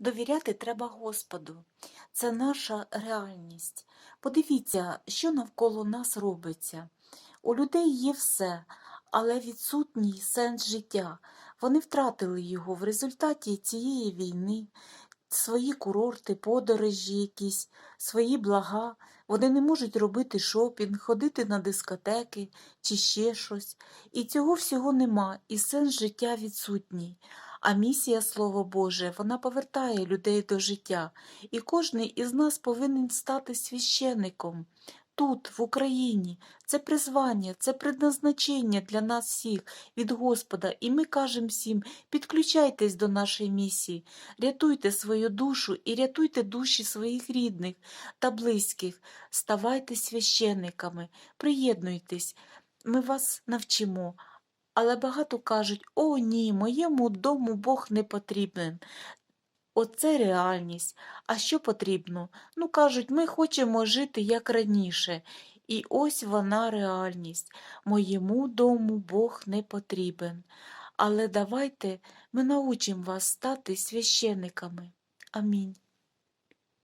Довіряти треба Господу. Це наша реальність. Подивіться, що навколо нас робиться. У людей є все, але відсутній сенс життя. Вони втратили його в результаті цієї війни, свої курорти, подорожі якісь, свої блага. Вони не можуть робити шопінг, ходити на дискотеки чи ще щось. І цього всього нема, і сенс життя відсутній. А місія, Слово Боже, вона повертає людей до життя, і кожний із нас повинен стати священником. Тут, в Україні, це призвання, це предназначення для нас всіх від Господа, і ми кажемо всім, підключайтесь до нашої місії, рятуйте свою душу і рятуйте душі своїх рідних та близьких, ставайте священниками, приєднуйтесь, ми вас навчимо. Але багато кажуть, о ні, моєму дому Бог не потрібен. Оце реальність. А що потрібно? Ну, кажуть, ми хочемо жити як раніше. І ось вона реальність. Моєму дому Бог не потрібен. Але давайте ми научимо вас стати священниками. Амінь.